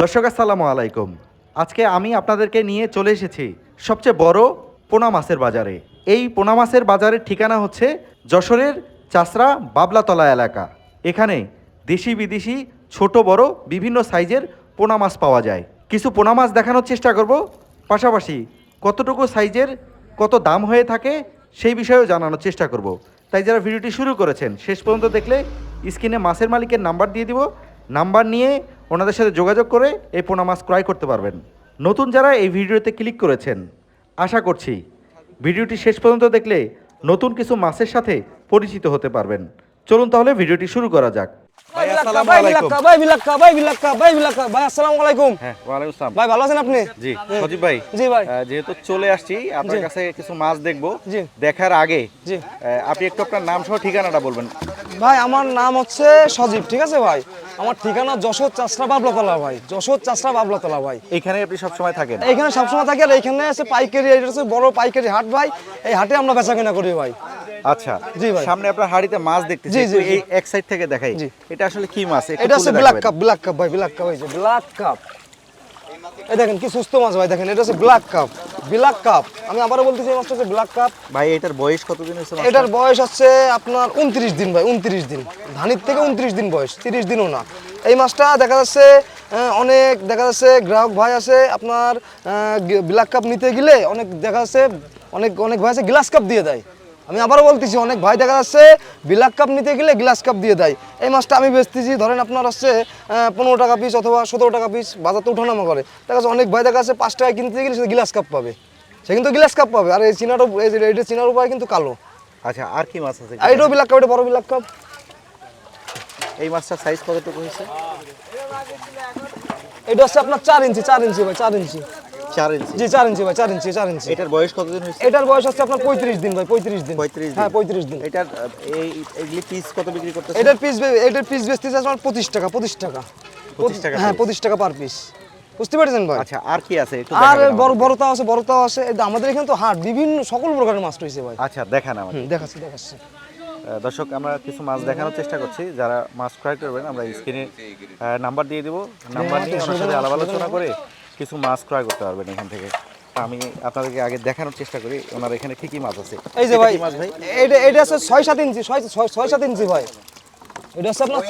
দর্শক, আসসালামু আলাইকুম। আজকে আমি আপনাদেরকে নিয়ে চলে এসেছি সবচেয়ে বড় পোনা মাছের বাজারে। এই পোনা মাছের বাজারের ঠিকানা হচ্ছে যশোরের চাসরা বাবলাতলা এলাকা। এখানে দেশি বিদেশি ছোট বড় বিভিন্ন সাইজের পোনা মাছ পাওয়া যায়। কিছু পোনা মাছ দেখানোর চেষ্টা করব। পাশাপাশি কতটুকু সাইজের, কত দাম হয়ে থাকে সেই বিষয়েও জানানোর চেষ্টা করব। তাই যারা ভিডিওটি শুরু করেছেন, শেষ পর্যন্ত দেখলে স্ক্রিনে মাছের মালিকের নাম্বার দিয়ে দিব। নাম্বার নিয়ে ওনাদের সাথে যোগাযোগ করে এই পোনা মাছ ক্রয় করতে পারবেন। নতুন যারা এই ভিডিওতে ক্লিক করেছেন আশা করছি ভিডিওটি শেষ পর্যন্ত দেখলে নতুন কিছু মাছের সাথে পরিচিত হতে পারবেন। চলুন তাহলে ভিডিওটি শুরু করা যাক। ভাই ভাই, আসসালামু ভাই আলাইকুম। বিলাক্কা ভাই বিলাক্কা ভাই বিলাক্কা ভাই বিলাক্কা ভাই আসসালামু আলাইকুম। হ্যাঁ ওয়ালাইকুম আসসালাম ভাই ভালো আছেন আপনি? জি সজীব ভাই। জি ভাই। যেহেতু চলে আসছি আপনার কাছে কিছু মাছ দেখব। দেখার আগে আপনি একটু আপনার নাম সহ ঠিকানাটা বলবেন। ভাই আমার নাম হচ্ছে সজীব ঠিক আছে ভাই? আমার ঠিকানা যশোর চাষরা বাবলাতলা ভাই। যশোর চাষরা বাবলাতলা ভাই। এখানে আপনি সবসময় থাকেন? এইখানে সবসময় থাকি আর এইখানে আছে পাইকারি এটা হচ্ছে বড় পাইকারি হাট ভাই। এই হাটে আমরা বেচা কেনা করি ভাই। আচ্ছা জি ভাই। সামনে আপনার হাড়িতে মাছ দেখতেছি জি, এই এক সাইড থেকে দেখাই। এটা আসলে কি মাছ? এটা হচ্ছে ব্ল্যাক কাপ ব্ল্যাক কাপ ভাই ব্ল্যাক কাপ হয়েছে ব্ল্যাক কাপ এই দেখেন কি সুস্থ মাছ ভাই দেখেন এটা হচ্ছে ব্ল্যাক কাপ ব্ল্যাক কাপ আমি আবারও বলতেছি এই মাছটা হচ্ছে ব্ল্যাক কাপ ভাই এটার বয়স কতদিন হয়েছে এটার বয়স হচ্ছে আপনার উনত্রিশ দিন ভাই উনত্রিশ দিন। ধানির থেকে উনত্রিশ দিন বয়স তিরিশ দিনও না। এই মাছটা দেখা যাচ্ছে অনেক দেখা যাচ্ছে গ্রাহক ভাই আছে আপনার ব্ল্যাক কাপ নিতে গেলে অনেক দেখা যাচ্ছে অনেক অনেক ভাই আছে গ্লাস কাপ দিয়ে দেয়। আমি আবারও বলতেছি অনেক ভাই দেখা যাচ্ছে। ব্ল্যাক কাপ নিতে গেলে গ্লাস কাপ দিয়ে দেয়। এই মাছটা আমি বেচতেছি ধরেন আপনার হচ্ছে পনেরো টাকা পিস অথবা সতেরো টাকা পিস বাজারতে উঠানামা করে। দেখা যাচ্ছে অনেক ভাই দেখা যাচ্ছে পাঁচ টাকায় কিনতে গেলে সে গ্লাস কাপ পাবে। সে কিন্তু গ্লাস কাপ পাবে। আর এই চিনার উপ- এই যে- এটা চিনার উপায় কিন্তু কালো। আচ্ছা আর কি মাছ আছে? এটাও বিলাক কাপ এটা বড় বিলাক কাপ। এই মাছটার সাইজ কতটুকু হয়েছে? এটা হচ্ছে আপনার চার ইঞ্চি চার ইঞ্চি ভাই চার ইঞ্চি। চার ইঞ্চি। জি চার ইঞ্চি ভাই চার ইঞ্চি চার ইঞ্চি। এটার বয়স কতদিন হয়েছে? এটার বয়স হচ্ছে আপনার পঁয়ত্রিশ দিন ভাই পঁয়ত্রিশ দিন। 35 হ্যাঁ পঁয়ত্রিশ দিন। এটার এই এইগুলি পিস কত বিক্রি করতেছে এটার পিস এটার পিস বেচতেছে আপনার পঁচিশ টাকা পঁচিশ টাকা। 25 টাকা হ্যাঁ পঁচিশ টাকা পার পিস বুঝতে পেরেছেন ভাই? আচ্ছা আর কি আছে? আর বড় আমাদের। আছে বড়তাও আছে। আমাদের এখানে তো হাট বিভিন্ন সকল প্রকারের মাছ রয়েছে ভাই। আচ্ছা দেখান আমাদের দেখাচ্ছি দেখাচ্ছি। দর্শক আমরা কিছু মাছ দেখানোর চেষ্টা করছি। যারা মাছ ক্রয় করবেন আমরা স্ক্রিনে নাম্বার দিয়ে দিব। নাম্বার নিয়ে ওনার সাথে আলাপ আলোচনা করে কিছু মাছ ক্রয় করতে পারবেন এখান থেকে। আমি আপনাদেরকে আগে দেখানোর চেষ্টা করি ওনার এখানে কি কি মাছ আছে। এই যে ভাই মাছ ভাই? এটা এটা আছে ছয় সাত ইঞ্চি ছয় ছয়- সাত ইঞ্চি ভাই। এটা হচ্ছে আপনার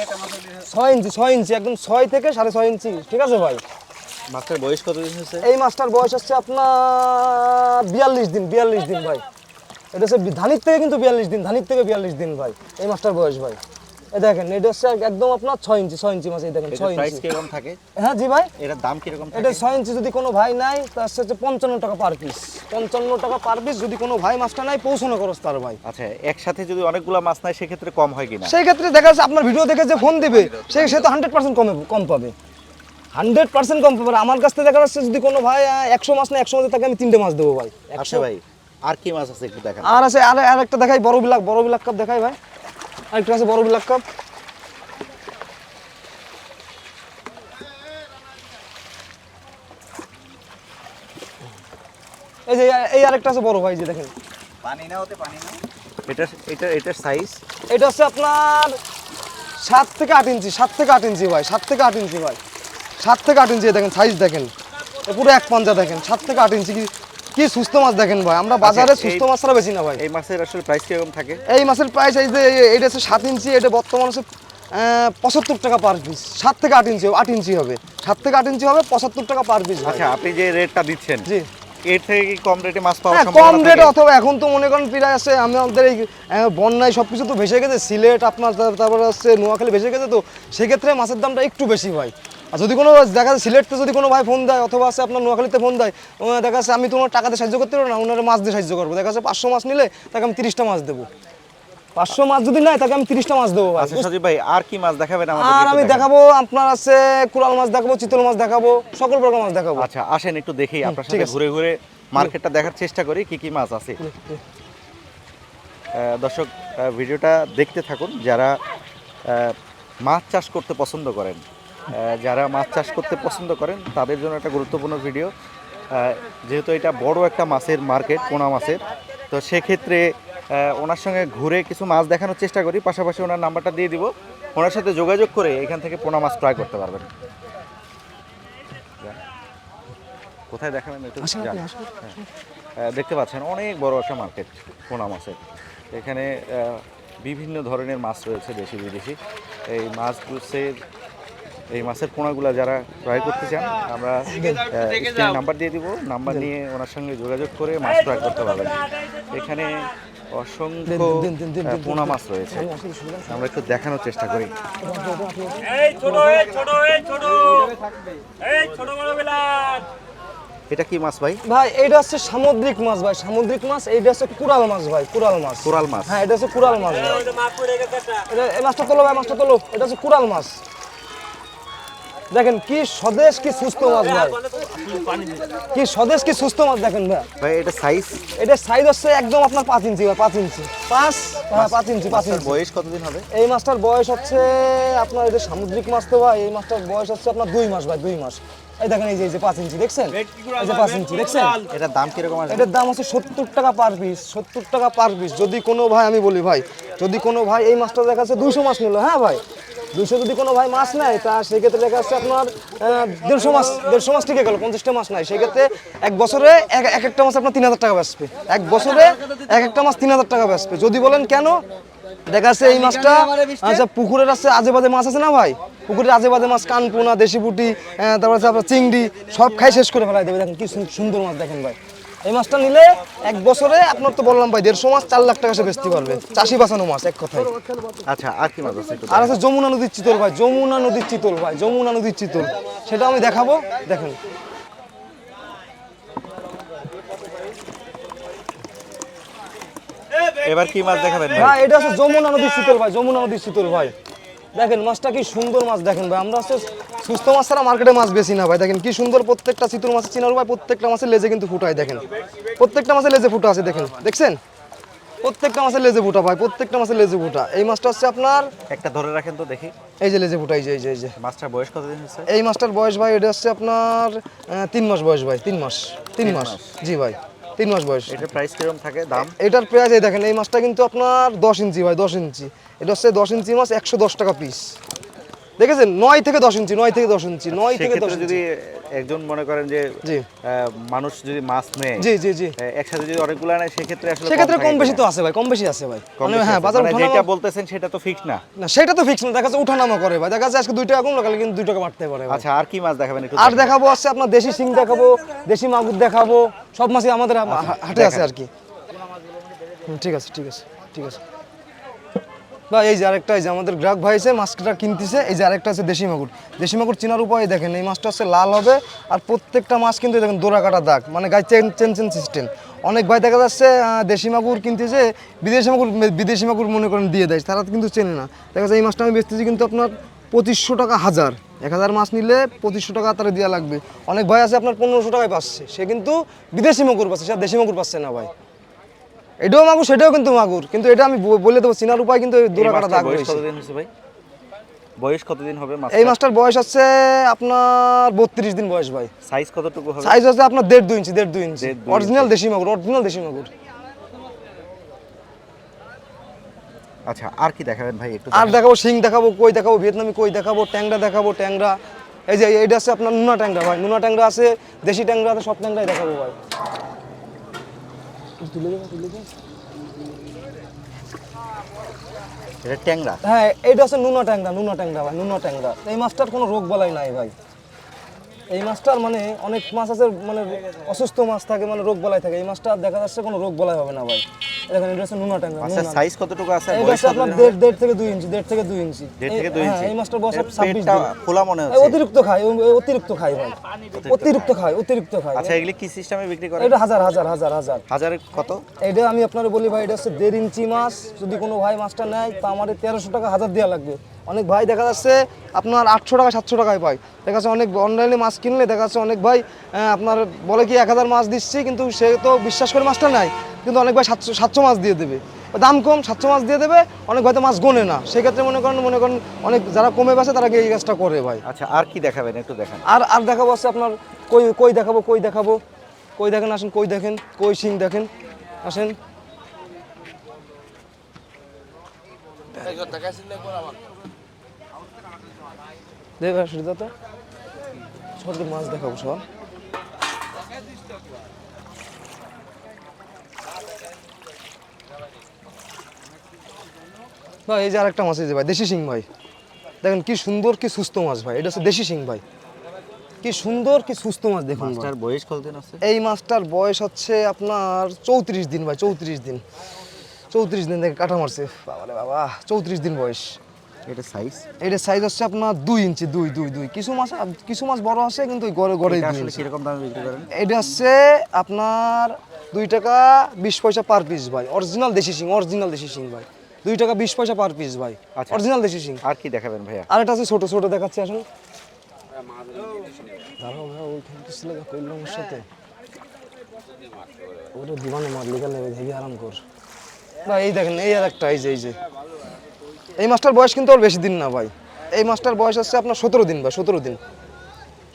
ছয় ইঞ্চি ছয় ইঞ্চি একদম ছয় থেকে সাড়ে ছয় ইঞ্চি ঠিক আছে ভাই? মাছটার বয়স কতদিন হয়েছে? এই মাছটার বয়স হচ্ছে আপনার বিয়াল্লিশ দিন বিয়াল্লিশ দিন ভাই। এটা হচ্ছে ধানির থেকে কিন্তু বিয়াল্লিশ দিন ধানির থেকে বিয়াল্লিশ দিন ভাই এই মাছটার বয়স ভাই। দেখেন এটা হচ্ছে একদম আপনার ছয় ইঞ্চি ছয় ইঞ্চি মাছ এই দেখেন ছয় ইঞ্চি। কীরকম থাকে? হ্যাঁ জি ভাই। এটার দাম কীরকম এটা ছয় ইঞ্চি যদি কোনো ভাই নাই তার হচ্ছে পঞ্চান্ন টাকা পার পিস পঞ্চান্ন টাকা পার পিস যদি কোনো ভাই মাছটা নাই পৌঁছানো খরচ তার ভাই। আচ্ছা একসাথে যদি অনেকগুলা মাছ নেয় সেক্ষেত্রে কম হয় কিনা? সেই ক্ষেত্রে দেখা যাচ্ছে আপনার ভিডিও দেখে যে ফোন দিবে সে সে তো হান্ড্রেড পার্সেন্ট কমে কম পাবে। হান্ড্রেড পার্সেন্ট কম পাবে। আমার কাছ থেকে দেখা যাচ্ছে যদি কোনো ভাই একশো মাছ না একশো মাঝে তাকে আমি তিনটে মাছ দেবো ভাই আচ্ছা ভাই আর কি মাছ আছে একটু দেখান? আর আছে আর আর একটা দেখাই বড় বিলাক বড় বিলাক কাপ দেখাই ভাই। আরেকটা আছে বড় বিলাক কাপ এই যে এই আরেকটা আছে বড় ভাই যে দেখেন। পানি না ওতে পানি না? এটা এটা এটার সাইজ এটা হচ্ছে আপনার সাত থেকে আট ইঞ্চি সাত থেকে আট ইঞ্চি ভাই সাত থেকে আট ইঞ্চি ভাই। সাত থেকে আট ইঞ্চি দেখেন সাইজ দেখেন। পুরো এক পঞ্চা দেখেন সাত থেকে আট ইঞ্চি কি সুস্থ মাছ দেখেন ভাই? আমরা বাজারে সুস্থ মাছ ছাড়া বেশি না ভাই। এই মাছের আসলে প্রাইস কীরকম থাকে? এই মাছের প্রাইস এই যে এইটা হচ্ছে সাত ইঞ্চি এটা বর্তমান হচ্ছে পঁচাত্তর টাকা পার পিস সাত থেকে আট ইঞ্চি আট ইঞ্চি হবে। সাত থেকে আট ইঞ্চি হবে পঁচাত্তর টাকা পার পিস আচ্ছা আপনি যে রেটটা দিচ্ছেন জি। এর থেকে কি কম রেটে মাছ পাওয়ার হ্যাঁ কম রেট অথবা এখন তো মনে করেন প্রায় আছে আমাদের এই বন্যায় সব কিছু তো ভেসে গেছে সিলেট আপনার তার- তারপরে হচ্ছে নোয়াখালী ভেসে গেছে তো সেক্ষেত্রে মাছের দামটা একটু বেশি ভাই। আর যদি কোনো দেখা যাচ্ছে সিলেটতে যদি কোনো ভাই ফোন দেয় অথবা আছে আপনার নোয়াখালীতে ফোন দেয় দেখা যাচ্ছে আমি তোমার টাকাতে সাহায্য করতে পারব না ওনারা মাছ দিয়ে সাহায্য করব। দেখা যাচ্ছে পাঁচশো মাছ নিলে তাকে আমি তিরিশটা মাছ দেবো। পাঁচশো মাছ যদি নেয় তাকে আমি তিরিশটা মাছ দেবো ভাই। আচ্ছা আর কি মাছ দেখাবেন আর আমি দেখাবো আপনার আছে কুড়াল মাছ দেখাবো চিতল মাছ দেখাবো সকল প্রকার মাছ দেখাবো। আচ্ছা আসেন একটু দেখি আপনার সাথে ঘুরে ঘুরে মার্কেটটা দেখার চেষ্টা করি কি কি মাছ আছে। দর্শক ভিডিওটা দেখতে থাকুন যারা মাছ চাষ করতে পছন্দ করেন যারা মাছ চাষ করতে পছন্দ করেন তাদের জন্য একটা গুরুত্বপূর্ণ ভিডিও যেহেতু এটা বড় একটা মাছের মার্কেট পোনা মাছের তো সেক্ষেত্রে ওনার সঙ্গে ঘুরে কিছু মাছ দেখানোর চেষ্টা করি। পাশাপাশি ওনার নাম্বারটা দিয়ে দিব। ওনার সাথে যোগাযোগ করে এখান থেকে পোনা মাছ ক্রয় করতে পারবেন। কোথায় দেখাবেন একটু। হ্যাঁ। দেখতে পাচ্ছেন অনেক বড় একটা মার্কেট পোনা মাছের। এখানে বিভিন্ন ধরনের মাছ রয়েছে দেশি বিদেশি এই মাছগুলোর এই মাছের পোনাগুলো যারা ক্রয় করতে চান আমরা নাম্বার দিয়ে দিব। নাম্বার নিয়ে ওনার সঙ্গে যোগাযোগ করে মাছ ক্রয় করতে পারবেন। এখানে অসংখ্য পোনা মাছ রয়েছে। আমরা একটু দেখানোর চেষ্টা করি। এই ছোট এই ছোট এই ছোট। এই ছোট বড় বিলাস। এটা কি মাছ ভাই? ভাই এইটা হচ্ছে সামুদ্রিক মাছ ভাই। সামুদ্রিক মাছ এইটা হচ্ছে কুড়াল মাছ ভাই কুড়াল মাছ। কোরাল মাছ। হ্যাঁ এটা হচ্ছে কুড়াল মাছ ভাই। এটা এই মাছটা তোলো ভাই মাছটা তোলো। এটা হচ্ছে কুড়াল মাছ। দেখেন কি স্বদেশ কি সুস্থ মাছ ভাই। কি স্বদেশ কি সুস্থ মাছ দেখেন ভাই। ভাই এটা সাইজ এটা সাইজ হচ্ছে একদম আপনার পাঁচ ইঞ্চি ভাই পাঁচ ইঞ্চি। পাঁচ? হ্যাঁ পাঁচ ইঞ্চি পাঁচ ইঞ্চি। বয়স কতদিন হবে? এই মাছটার বয়স হচ্ছে আপনার এটা সামুদ্রিক মাছ তো ভাই এই মাছটার বয়স হচ্ছে আপনার দুই মাস ভাই দুই মাস। এই দেখেন এই যে এই যে পাঁচ ইঞ্চি দেখছেন? এই যে পাঁচ ইঞ্চি দেখছেন? এটার দাম কীরকম আসবে এটার দাম হচ্ছে সত্তর টাকা পার পিস সত্তর টাকা পার পিস যদি কোনো ভাই আমি বলি ভাই যদি কোনো ভাই এই মাছটা দেখা যাচ্ছে দুশো মাছ নিল হ্যাঁ ভাই? দুশো যদি কোনো ভাই মাছ নেয়, তা সেক্ষেত্রে দেখা যাচ্ছে আপনার দেড়শো মাছ দেড়শো মাছ টিকে গেল, পঞ্চাশটা মাছ নাই। সেক্ষেত্রে এক বছরে এক এক একটা মাছ আপনার তিন হাজার টাকা বেচবে। এক বছরে এক একটা মাছ তিন হাজার টাকা বেচবে। যদি বলেন কেন? দেখা যাচ্ছে এই মাছটা আচ্ছা পুকুরের আছে আজে বাজে মাছ আছে না ভাই? পুকুরের আজে বাজে মাছ কানপুনা, দেশি পুটি তারপর আছে আপনার চিংড়ি, সব খাই শেষ করে ফেলাই দেবে। দেখেন কি সুন্দর মাছ দেখেন ভাই। এই মাছটা নিলে এক বছরে আপনার তো বললাম ভাই দেড়শো মাছ চার লাখ টাকা সে বেচতে পারবে। চাষি বাঁচানো মাছ এক কথায়। আচ্ছা আর কি মাছ আছে আর আছে যমুনা নদীর চিতল ভাই যমুনা নদীর চিতল ভাই যমুনা নদীর চিতল। সেটা আমি দেখাবো দেখেন। এবার কি মাছ দেখাবেন ভাই? এটা হচ্ছে যমুনা নদীর শীতল ভাই যমুনা নদীর শীতল ভাই। দেখেন মাছটা কি সুন্দর মাছ দেখেন ভাই। আমরা হচ্ছে সুস্থ মাছ ছাড়া মার্কেটে মাছ বেশি না ভাই। দেখেন কি সুন্দর প্রত্যেকটা চিতল মাছের চিনার ভাই প্রত্যেকটা মাছের লেজে কিন্তু ফুটায় দেখেন। প্রত্যেকটা মাছের লেজে ফুটা আছে দেখেন দেখছেন? প্রত্যেকটা মাছের লেজে ফুটা ভাই প্রত্যেকটা মাছের লেজে ফুটা। এই মাছটা হচ্ছে আপনার একটা ধরে রাখেন তো দেখি। এই যে লেজে ফুটা এই যে এই যে এই যে। মাছটার বয়স কতদিন হচ্ছে? এই মাছটার বয়স ভাই এটা হচ্ছে আপনার তিন মাস বয়স ভাই তিন মাস তিন মাস। জি ভাই তিন মাস বয়স। এটার প্রাইস কীরকম থাকে দাম? এটার প্রাইস এই দেখেন এই মাছটা কিন্তু আপনার দশ ইঞ্চি ভাই দশ ইঞ্চি। এটা হচ্ছে দশ ইঞ্চি মাছ একশো দশ টাকা পিস দেখেছেন? নয় থেকে দশ ইঞ্চি নয় থেকে দশ ইঞ্চি নয় থেকে দশ যদি একজন মনে করেন যে মানুষ যদি মাছ নেয় জি জি জি। একসাথে যদি অনেকগুলো নেয় সেক্ষেত্রে আসলে সেক্ষেত্রে কম বেশি তো আছে ভাই কম বেশি আছে ভাই। মানে হ্যাঁ বাজার যেটা বলতেছেন সেটা তো ফিক্স না। না সেটা তো ফিক্স না দেখা যাচ্ছে উঠানামা করে ভাই। দেখা যাচ্ছে আজকে দুই টাকা কম লাগালে কিন্তু দুই টাকা বাড়তে পারে আচ্ছা আর কি মাছ দেখাবেন একটু আর দেখাবো আছে আপনার দেশি সিং দেখাবো দেশি মাগুর দেখাবো সব মাছই আমাদের হা- হাটে আছে আর কি। ঠিক আছে ঠিক আছে ঠিক আছে। বা এই যে আরেকটা, এই যে আমাদের গ্রাহক ভাই এসে মাছটা কিনতেছে, এই যে আরেকটা আছে দেশি মাগুর। দেশি মাগুর চেনার উপায় দেখেন, এই মাছটা হচ্ছে লাল হবে আর প্রত্যেকটা মাছ কিন্তু দেখেন দোরা কাটা দাগ মানে গায়ে চেন চেন চেন সিস্টেম অনেক ভাই দেখা যাচ্ছে দেশি মাগুর কিনতেছে, বিদেশি মাগুর বিদেশি মাগুর মনে করেন দিয়ে দেয়, তারা কিন্তু চেনে না। দেখা যাচ্ছে এই মাছটা আমি বেচতেছি কিন্তু আপনার পঁচিশশো টাকা হাজার। এক হাজার মাছ নিলে পঁচিশশো টাকা তারা দেওয়া লাগবে। অনেক ভাই আছে আপনার পনেরোশো টাকায় পাচ্ছে, সে কিন্তু বিদেশি মাগুর পাচ্ছে, সে দেশি মাগুর পাচ্ছে না ভাই। এটাও মাগুর সেটাও কিন্তু মাগুর। কিন্তু এটা আমি বলে দেবো চিনার উপায় কিন্তু দোরা কাটা দাগ ভাই? বয়স কতদিন হবে এই মাছটার বয়স হচ্ছে আপনার বত্রিশ দিন বয়স ভাই। সাইজ কতটুকু হবে? সাইজ হচ্ছে আপনার দেড় দুই ইঞ্চি দেড় দুই ইঞ্চি। অরিজিনাল দেশি মাগুর অরিজিনাল দেশি মাগুর। আচ্ছা আর কি দেখাবেন ভাই একটু আর দেখাবো শিং দেখাবো কই দেখাবো ভিয়েতনামি কই দেখাবো ট্যাংরা দেখাবো ট্যাংরা। এই যে এইটা আছে আপনার নুনা ট্যাংরা ভাই। নুনা ট্যাংরা আছে দেশি ট্যাংরা আছে সব ট্যাংরাই দেখাবো ভাই। তুলে দেবো তুলে দেবো। এটা ট্যাংরা? হ্যাঁ এইটা হচ্ছে নুনা ট্যাংরা নুনা ট্যাংরা ভাই নুনা ট্যাংরা। এই মাছটার কোনো রোগ বলাই নাই ভাই। এই মাছটার মানে অনেক মাছ আছে মানে অসুস্থ মাছ থাকে মানে রোগ বলাই থাকে। এই মাছটা দেখা যাচ্ছে কোনো রোগ বলাই হবে না ভাই। দেখেন এটা হচ্ছে নুনা ট্যাংরা আচ্ছা সাইজ কতটুকু আছে? এটা বয়স হচ্ছে আপনার দেড় দেড় থেকে দুই ইঞ্চি দেড় থেকে দুই ইঞ্চি। দেড় থেকে দুই হ্যাঁ, ইঞ্চি। এই মাছটার বয়স ছাব্বিশ দিন। খোলা মনে হচ্ছে? অতিরিক্ত খায় অতিরিক্ত খায় ভাই। অতিরিক্ত খায় অতিরিক্ত খায়। আচ্ছা এগুলি কি সিস্টেমে বিক্রি করে এটা হাজার হাজার হাজার হাজার। হাজারে কত? এটা আমি আপনার বলি ভাই এটা হচ্ছে দেড় ইঞ্চি মাছ। যদি কোনো ভাই মাছটা নেয় তা আমার তেরোশো টাকা হাজার দেওয়া লাগবে। অনেক ভাই দেখা যাচ্ছে আপনার আটশো টাকা সাতশো টাকায় পায়। দেখা যাচ্ছে অনেক অনলাইনে মাছ কিনলে দেখা যাচ্ছে অনেক ভাই আপনার বলে কি এক হাজার মাছ দিচ্ছি কিন্তু সে তো বিশ্বাস করে মাছটা নাই কিন্তু অনেক ভাই সাতশো সাতশো মাছ দিয়ে দেবে। দাম কম সাতশো মাছ দিয়ে দেবে অনেক ভাই তো মাছ গোনে না। সেক্ষেত্রে মনে করেন মনে করেন অনেক যারা কমে বাসে তারা গিয়ে এই কাজটা করে ভাই। আচ্ছা আর কি দেখাবেন? একটু দেখান। আর আর দেখাবো আছে আপনার কই কই দেখাবো কই দেখাবো? কই দেখেন আসেন কই দেখেন কই সিং দেখেন আসেন। দেবে সুবিধা আপনাদের মাছ দেখাবো সব ভাই এই যে আরেকটা মাছ এই যে ভাই দেশি শিং ভাই। দেখেন কি সুন্দর কি সুস্থ মাছ ভাই। এটা হচ্ছে দেশি শিং ভাই। কি সুন্দর কি সুস্থ মাছ দেখুন। মাছটার বয়স কতদিন আছে? এই মাছটার বয়স হচ্ছে আপনার চৌত্রিশ দিন ভাই চৌত্রিশ দিন। চৌত্রিশ দিন থেকে কাটা মারছে। বাবারে বাবা চৌত্রিশ দিন বয়স। এটা সাইজ এটার সাইজ হচ্ছে আপনার দুই ইঞ্চি দুই দুই দুই। কিছু মাছ কিছু মাছ বড় আছে কিন্তু ওই গড়ে গড়ে আসলে কীরকম দামে বিক্রি করেন? এটা হচ্ছে আপনার দুই টাকা বিশ পয়সা পার পিস ভাই। অরিজিনাল দেশি সিং অরিজিনাল দেশি সিং ভাই। দুই টাকা বিশ পয়সা পার পিস ভাই। আচ্ছা। অরিজিনাল দেশি সিং আর কি দেখাবেন ভাইয়া? আর এটা আছে ছোট ছোট দেখাচ্ছি আসুন। দাঁড়াও ভাই ওই খেলতেছিল যা করলাম ওর সাথে। ওটা দিবানো মার লিগা লেগে হেভি আরাম কর। না এই দেখেন এই আর একটা এই যে এই যে। এই মাছটার বয়স কিন্তু ওর বেশি দিন না ভাই। এই মাছটার বয়স হচ্ছে আপনার সতেরো দিন ভাই সতেরো দিন।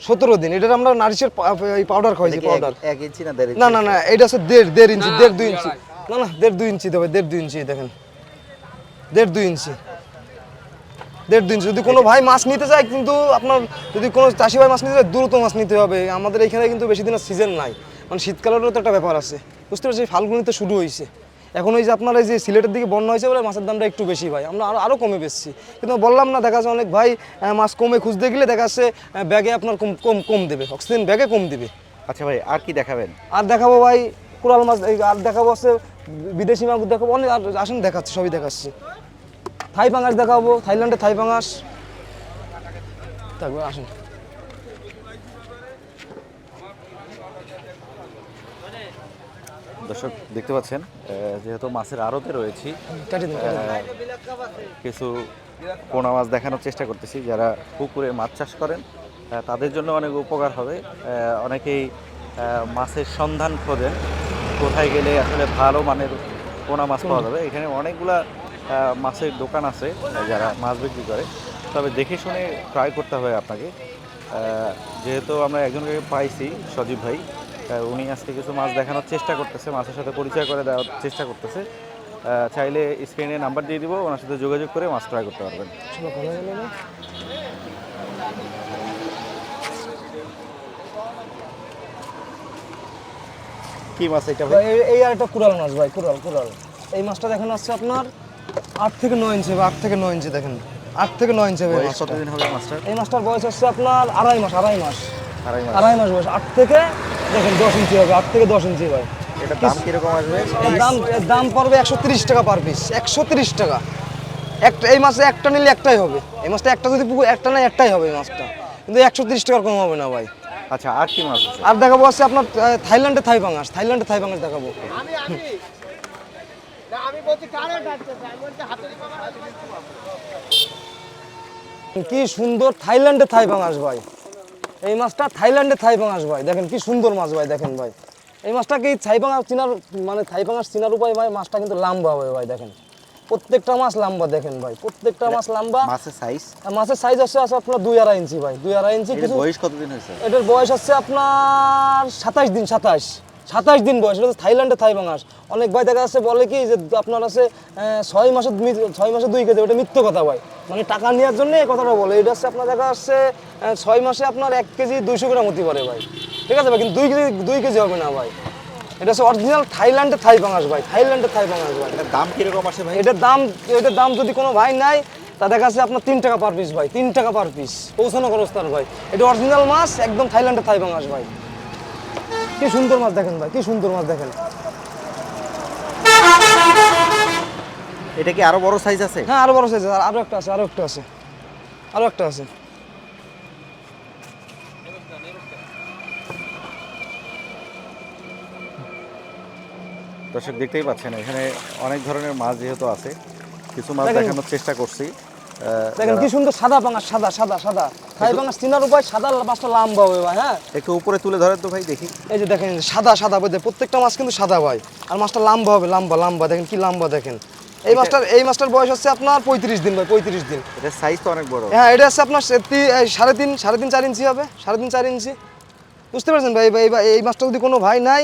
সতেরো দিন এটার আমরা নারিশের এই পাউডার খাওয়াই পাউডার এক ইঞ্চি না না না না এটা হচ্ছে দেড় দেড় ইঞ্চি দেড় দুই ইঞ্চি। না না দেড় দুই ইঞ্চি দেবে দেড় দুই ইঞ্চি দেখেন। দেড় দুই ইঞ্চি। দেড় দুই ইঞ্চি। যদি কোনো ভাই মাছ নিতে চায় কিন্তু আপনার যদি কোনো চাষি ভাই মাছ নিতে চায় দ্রুত মাছ নিতে হবে। আমাদের এখানে কিন্তু বেশি দিনের সিজন নাই। মানে শীতকালেরও তো একটা ব্যাপার আছে। বুঝতে পারছি ফাল্গুনিতে শুরু হয়েছে এখন ওই যে আপনার এই যে সিলেটের দিকে বন্যা হয়েছে বলে মাছের দামটা একটু বেশি ভাই। আমরা আরও আরও কমে বেচছি। কিন্তু বললাম না দেখা যাচ্ছে অনেক ভাই মাছ কমে খুঁজতে গেলে দেখা যাচ্ছে ব্যাগে আপনার কম কম কম দেবে। অক্সিজেন ব্যাগে কম দেবে। আচ্ছা ভাই আর কি দেখাবেন? আর দেখাবো ভাই কোরাল মাছ আর দেখাবো হচ্ছে বিদেশি মাছ দেখাবো অনেক আর আসেন দেখাচ্ছি সবই দেখাচ্ছি। থাই পাঙাশ দেখাবো থাইল্যান্ডে থাই পাঙাশ। থাকবে আসেন। দর্শক দেখতে পাচ্ছেন যেহেতু মাছের আড়তে রয়েছি। কিছু পোনা মাছ দেখানোর চেষ্টা করতেছি। যারা পুকুরে মাছ চাষ করেন তাদের জন্য অনেক উপকার হবে। অনেকেই মাছের সন্ধান খোঁজেন কোথায় গেলে আসলে ভালো মানের পোনা মাছ পাওয়া যাবে। এখানে অনেকগুলা মাছের দোকান আছে যারা মাছ বিক্রি করে। তবে দেখে শুনে ট্রাই করতে হবে আপনাকে। যেহেতু আমরা একজনকে পাইছি সজীব ভাই উনি আজকে কিছু মাছ দেখানোর চেষ্টা করতেছে মাছের সাথে পরিচয় করে দেওয়ার চেষ্টা করতেছে। চাইলে স্ক্রিনে নাম্বার দিয়ে দিব ওনার সাথে যোগাযোগ করে মাছ ট্রাই করতে পারবেন? কি মাছ এটা ভাই, এই- এই আর একটা কুরাল মাছ ভাই কুরাল কুরাল এই মাছটা দেখেন আসছে আপনার আট থেকে নয় ইঞ্চি বা আট থেকে নয় ইঞ্চি দেখেন। আট থেকে নয় ইঞ্চি বয়স কতদিন হবে মাছটার? এই মাছটার বয়স হচ্ছে আপনার আড়াই মাস আড়াই মাস। আড়াই মাস। আড়াই মাস বয়স আট থেকে দেখেন দশ ইঞ্চি হবে আট থেকে দশ ইঞ্চি ভাই। এটা দাম কীরকম আসবে? দাম দাম পড়বে একশো তিরিশ টাকা পার পিস একশো তিরিশ টাকা। একটা এই মাসে একটা নিলে একটাই হবে। এই মাছটা একটা যদি পুকুর একটা না একটাই হবে এই মাছটা কিন্তু একশো তিরিশ টাকার কম হবে না ভাই। আচ্ছা আর কি মাছ আর দেখাবো আছে আপনার থাইল্যান্ডে থাই পাঙাশ। থাইল্যান্ডে থাই পাঙাশ দেখাবো। কি সুন্দর থাইল্যান্ডে থাই পাঙাশ ভাই। এই মাছটা থাইল্যান্ডে থাই পাঙাশ ভাই দেখেন কি সুন্দর মাছ ভাই দেখেন ভাই। এই মাছটা কি থাই পাঙাশ চিনার মানে থাই পাঙাশ চিনার উপায় ভাই মাছটা কিন্তু লাম্বা হবে ভাই দেখেন। প্রত্যেকটা মাছ লম্বা দেখেন ভাই প্রত্যেকটা মাছ লম্বা। মাছের সাইজ মাছের সাইজ আছে আছে আপনার দুই আড়াই ইঞ্চি ভাই দুই আড়াই ইঞ্চি কিছু বয়স কতদিন হয়েছে? এটার বয়স হচ্ছে আপনার সাতাশ দিন সাতাশ। সাতাশ দিন বয়স এটা থাইল্যান্ডে থাই বাঙাস অনেক ভাই দেখা যাচ্ছে বলে কি যে আপনার আছে ছয় মাসে ছয় মাসে দুই কেজি ওটা মিথ্য কথা ভাই। মানে টাকা নেওয়ার জন্য এই কথাটা বলে। এটা হচ্ছে আপনার দেখা যাচ্ছে ছয় মাসে আপনার এক কেজি দুইশো গ্রাম হতে পারে ভাই। ঠিক আছে ভাই কিন্তু দুই কেজি দুই কেজি হবে না ভাই। এটা হচ্ছে অরিজিনাল থাইল্যান্ডে থাই বাঙাস ভাই থাইল্যান্ডে থাই বাঙাস ভাই। এটার দাম কীরকম আসে ভাই? এটার দাম এটার দাম যদি কোনো ভাই নাই তা দেখা যাচ্ছে আপনার তিন টাকা পার পিস ভাই তিন টাকা পার পিস পৌঁছানো খরচ তার ভাই। এটা অরিজিনাল মাছ একদম থাইল্যান্ডের থাই বাঙাস ভাই। কি সুন্দর মাছ দেখেন ভাই কি সুন্দর মাছ দেখেন। এটা কি আরও বড় সাইজ আছে? হ্যাঁ আরও বড় সাইজ আছে আরও একটা আছে আরও একটা আছে আরও একটা আছে। দর্শক দেখতেই পাচ্ছেন এখানে অনেক ধরনের মাছ যেহেতু আছে কিছু মাছ দেখানোর চেষ্টা করছি। দেখেন কি সুন্দর সাদা পাঙাশ সাদা সাদা সাদা। থাই পাঙাশ চিনার উপায় সাদা মাছটা লম্বা হবে ভাই হ্যাঁ? একটু উপরে তুলে ধরেন তো ভাই দেখি। এই যে দেখেন সাদা সাদা দেখেন, প্রত্যেকটা মাছ কিন্তু সাদা ভাই। আর মাছটা লম্বা হবে লম্বা লম্বা। দেখেন কি লম্বা দেখেন। এই মাছটার এই মাছটার বয়স হচ্ছে আপনার পঁয়ত্রিশ দিন ভাই পঁয়ত্রিশ দিন। এটা সাইজ তো অনেক বড়। হ্যাঁ এটা হচ্ছে আপনার সাড়ে তিন সাড়ে তিন চার ইঞ্চি হবে সাড়ে তিন চার ইঞ্চি। বুঝতে পারছেন ভাই, এই মাছটা যদি কোনো ভাই নাই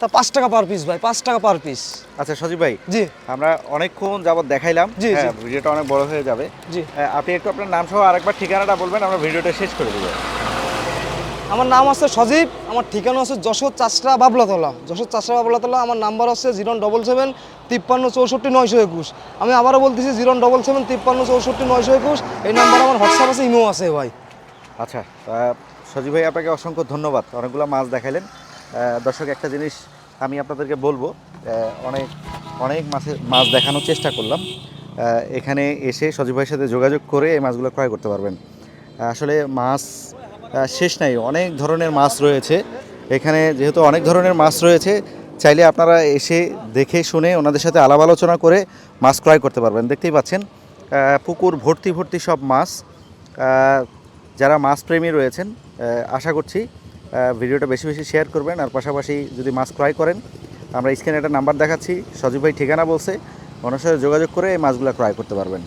তা পাঁচ টাকা পার পিস ভাই পাঁচ টাকা পার পিস আচ্ছা সজীব ভাই জি। আমরা অনেকক্ষণ যাবত দেখাইলাম। জি। হ্যাঁ ভিডিওটা অনেক বড় হয়ে যাবে। জি। আপনি একটু আপনার নাম সহ আরেকবার ঠিকানাটা বলবেন আমরা ভিডিওটা শেষ করে দেবো। আমার নাম আছে সজীব আমার ঠিকানা আছে যশোর চাষরা বাবলাতলা। যশোর চাষরা বাবলাতলা আমার নাম্বার আছে জিরো ডবল সেভেন তিপ্পান্ন চৌষট্টি নয়শো একুশ। আমি আবারও বলতেছি জিরো ডবল সেভেন তিপ্পান্ন চৌষট্টি নয়শো একুশ। এই নাম্বার আমার হোয়াটসঅ্যাপ আছে ইমো আছে ভাই। আচ্ছা সজীব ভাই আপনাকে অসংখ্য ধন্যবাদ। অনেকগুলো মাছ দেখাইলেন। আহ, দর্শক, একটা জিনিস আমি আপনাদেরকে বলব অনেক অনেক মাছের মাছ দেখানোর চেষ্টা করলাম। এখানে এসে সজীব ভাইয়ের সাথে যোগাযোগ করে এই মাছগুলো ক্রয় করতে পারবেন। আসলে মাছ শেষ নাই, অনেক ধরনের মাছ রয়েছে। এখানে যেহেতু অনেক ধরনের মাছ রয়েছে, চাইলে আপনারা এসে দেখে শুনে ওনাদের সাথে আলাপ আলোচনা করে মাছ ক্রয় করতে পারবেন। দেখতেই পাচ্ছেন পুকুর ভর্তি ভর্তি সব মাছ। যারা মাছ প্রেমী রয়েছেন আশা করছি ভিডিওটা বেশি বেশি শেয়ার করবেন, আর পাশাপাশি যদি মাছ ক্রয় করেন, আমরা স্ক্রিনে একটা নাম্বার দেখাচ্ছি, সজীব ভাই ঠিকানা বলছে, ওনার সাথে যোগাযোগ করে এই মাছগুলো ক্রয় করতে পারবেন।